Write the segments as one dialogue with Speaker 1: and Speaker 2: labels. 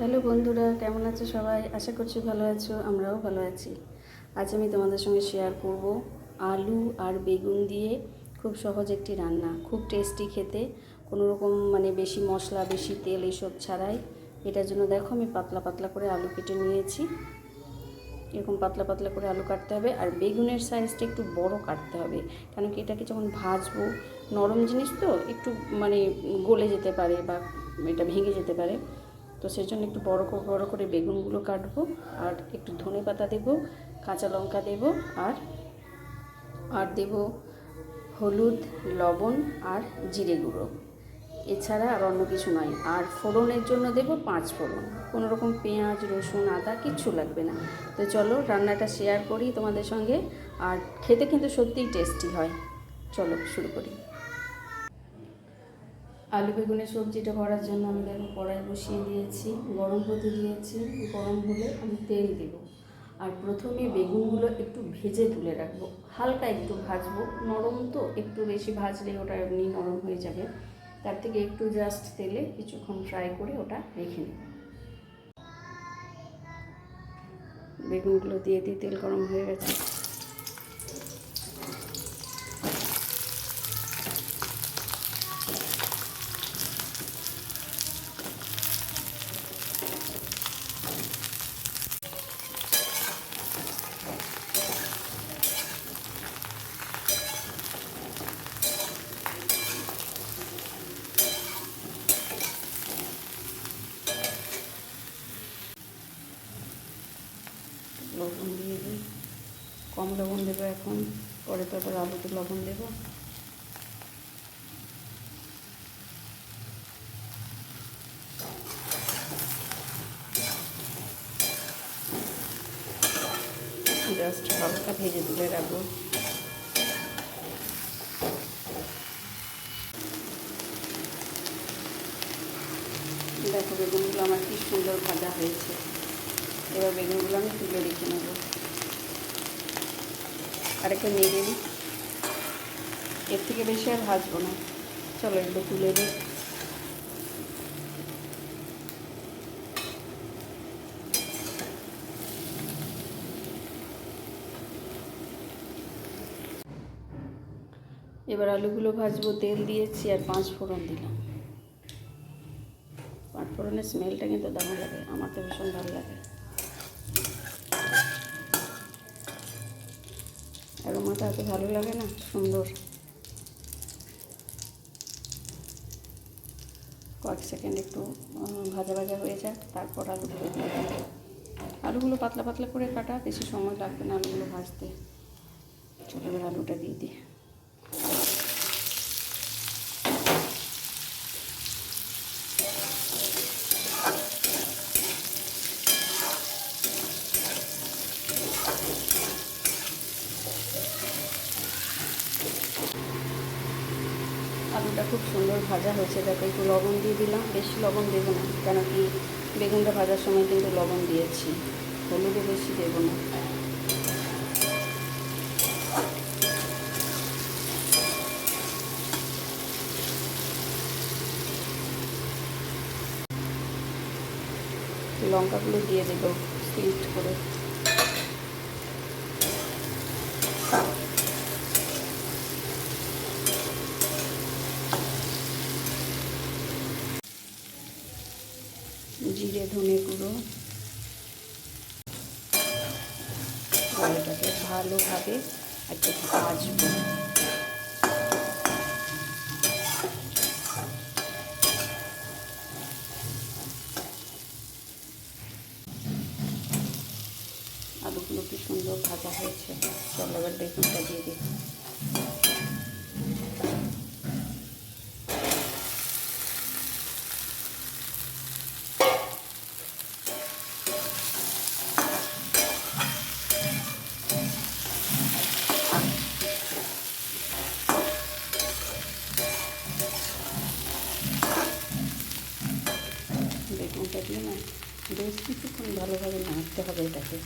Speaker 1: Hello বন্ধুরা, কেমন আছো সবাই? আশা করছি ভালো আছো, আমরাও ভালো আছি। আজ আমি তোমাদের সঙ্গে শেয়ার করব আলু আর বেগুন দিয়ে খুব সহজ একটি রান্না। খুব টেস্টি খেতে, কোনো রকম মানে বেশি মশলা, বেশি তেল এইসব ছাড়াই। এটার জন্য দেখো, আমি পাতলা পাতলা করে আলু কেটে নিয়েছি। এরকম পাতলা পাতলা করে আলু কাটতে হবে। আর বেগুনের সাইজটা একটু বড় কাটতে হবে, কারণ কি এটাকে যখন ভাজবো, নরম জিনিস তো একটু মানে গলে যেতে পারে বা এটা ভেঙে যেতে পারে। তো সেই জন্য একটু বড় করে বড় করে বেগুনগুলো কাটবো, আর একটু ধনে পাতা দেবো, কাঁচা লঙ্কা দেবো, আর আর দেব হলুদ, লবণ, আর জিরে গুঁড়ো। এছাড়া আর অন্য কিছু নয়। আর ফোড়নের জন্য দেব পাঁচ ফোড়ন। কোনো রকম পেঁয়াজ, রসুন, আদা কিচ্ছু লাগবে না। তো চলো রান্নাটা শেয়ার করি তোমাদের সঙ্গে। আর খেতে কিন্তু সত্যিই টেস্টি হয়। চলো শুরু করি। আলু, বেগুনের সবজিটা করার জন্য আমি দেখো কড়াই বসিয়ে দিয়েছি। গরম হতে দিয়েছি। গরম হলে আমি তেল দেব। আর প্রথমে বেগুনগুলো একটু ভেজে তুলে রাখব। হালকা একটু ভাজবো। নরম তো, একটু বেশি ভাজলে ওটা এমনি নরম হয়ে যাবে। তার থেকে একটু জাস্ট তেলে কিছুক্ষণ ফ্রাই করে ওটা রেখে নেব। বেগুনগুলো দিয়ে দিয়ে তেল গরম হয়ে গেছে লবণ দিয়ে দিই কম লবণ দেবো এখন, পরে তারপর আলুতে লবণ দেবো। জাস্ট হালকা ভেজে তুলে রাখব। দেখো বেগুনগুলো আমার কি সুন্দর ভাজা হয়েছে। এবার বেগুনগুলো আমি তুলে রেখে নেব। আরেকটা নেড়ে নিই। এর থেকে বেশি আর ভাজবো না। চলো একটু তুলে দিই এবার আলুগুলো ভাজবো, তেল দিয়েছি আর পাঁচ ফোড়ন দিলাম। পাঁচ ফোড়নের স্মেলটা কিন্তু দারুণ লাগে, আমার তো ভীষণ ভালো লাগে। অ্যারোমাটা এত ভালো লাগে না, সুন্দর। কয়েক সেকেন্ড একটু ভাজা ভাজা হয়ে যাক, তারপর আলুগুলো দিয়ে আলুগুলো পাতলা পাতলা করে কাটা, বেশি সময় লাগবে না আলুগুলো ভাজতে। ছোটোবেলা আলুটা দিয়ে দিই আলুটা খুব সুন্দর ভাজা হয়েছে। দেখো, একটু লবণ দিয়ে দিলাম। বেশি লবণ দেবো না কেন কি বেগুনটা ভাজার সময় কিন্তু লবণ দিয়েছি। হলুদও বেশি দেবো না। লঙ্কাগুলো দিয়ে দেবো সিল্ট করে। জিরে ধনে গুঁড়ো। এটাকে ভালোভাবে একটু ভাজবো। আলুগুলো কি সুন্দর ভাজা হয়েছে? চলো এবার বেগুনটা দিয়ে দিই। না বেশ কিছুক্ষণ ভালোভাবে নাড়তে হবে এটাকে।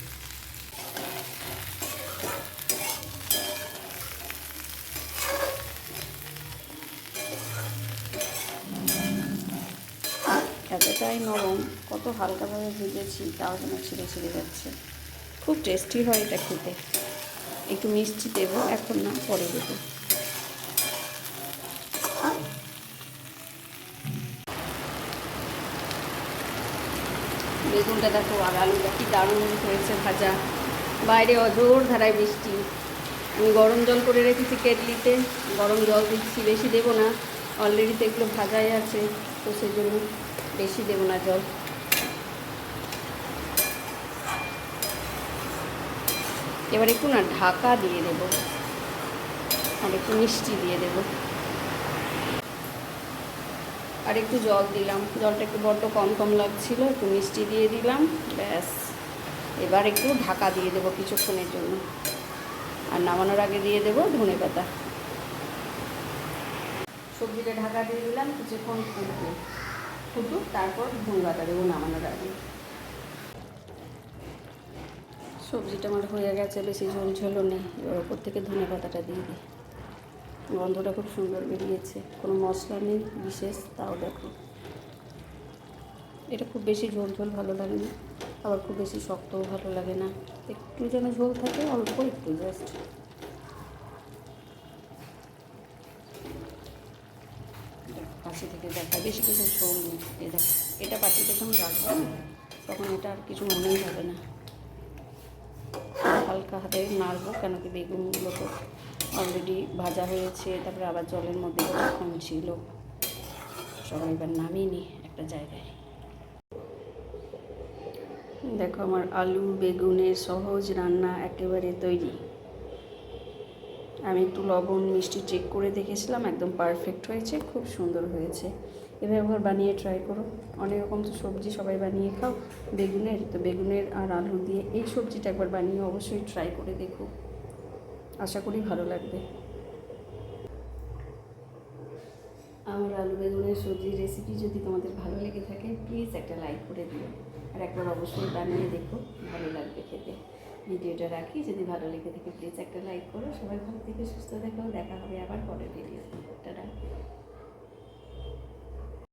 Speaker 1: এতটাই নরম, কত হালকাভাবে ভেজেছি তাও যেন ছিঁড়ে ছিঁড়ে যাচ্ছে। খুব টেস্টি হয় এটা খেতে। একটু মিষ্টি দেবো, এখন না, পরে দেবো। বেগুনটা দেখো আর আলুটা কি দারুণ হয়েছে ভাজা। বাইরে অজোর ধারায় বৃষ্টি। আমি গরম জল করে রেখেছি কেটলিতে। গরম জল দিচ্ছি, বেশি দেবো না। অলরেডি তো এগুলো ভাজাই আছে, তো সেই জন্য বেশি দেবো না জল। এবার একটু না ঢাকা দিয়ে দেবো। আর একটু মিষ্টি দিয়ে দেবো। আর একটু জল দিলাম। জলটা একটু বড্ড কম কম লাগছিল, একটু মিষ্টি দিয়ে দিলাম, ব্যাস। এবার একটু ঢাকা দিয়ে দেবো কিছুক্ষণের জন্য। আর নামানোর আগে দিয়ে দেবো ধনে পাতা। সবজিটা ঢাকা দিয়ে দিলাম, কিছুক্ষণ ফুটবে। ফুটুক, তারপর ধনে পাতা দেবো নামানোর আগে। সবজিটা আমার হয়ে গেছে, বেশি ঝোল ঝোলও নেই। এবার ওপর থেকে ধনে পাতাটা দিয়ে দিই। গন্ধটা খুব সুন্দর বেরিয়েছে। কোনো মশলা নেই, বিশেষ, তাও দেখো। এটা খুব বেশি ঝোল ঝোল ভালো লাগে না। আবার খুব বেশি শক্তও ভালো লাগে না। একটু যেন ঝোল থাকে, অল্প একটু জাস্ট পাশে থেকে দেখা, বেশি কিছু ঝোল নেই। এই দেখো, এটা পাটিতে যখন রাখব, তখন এটা আর কিছু মনেই হবে না। হালকা হাতে নাড়বো, কেন কি বেগুনগুলো তো অলরেডি ভাজা হয়েছে, তারপরে আবার জলের মধ্যে কখন ছিল। সবাই এবার নামিয়ে নিই একটা জায়গায়। দেখো আমার আলু, বেগুনের সহজ রান্না একেবারে তৈরি। আমি একটু লবণ, মিষ্টি চেক করে দেখেছিলাম, একদম পারফেক্ট হয়েছে, খুব সুন্দর হয়েছে। এভাবে একবার বানিয়ে ট্রাই করো। অনেক রকম তো সবজি সবাই বানিয়ে খাও। বেগুনের, তো বেগুনের আর আলু দিয়ে এই সবজিটা একবার বানিয়ে অবশ্যই ট্রাই করে দেখো। আশা করি ভালো লাগবে। আমার আলু বেগুনের সবজির রেসিপি যদি তোমাদের ভালো লেগে থাকে প্লিজ একটা লাইক করে দিও। আর একবার অবশ্যই বানিয়ে দেখো, ভালো লাগবে খেতে। ভিডিওটা রাখি, যদি ভালো লেগে থাকে প্লিজ একটা লাইক করো। সবাই ভালো থেকে, সুস্থ দেখো দেখা হবে আবার পরের ভিডিও টাটা।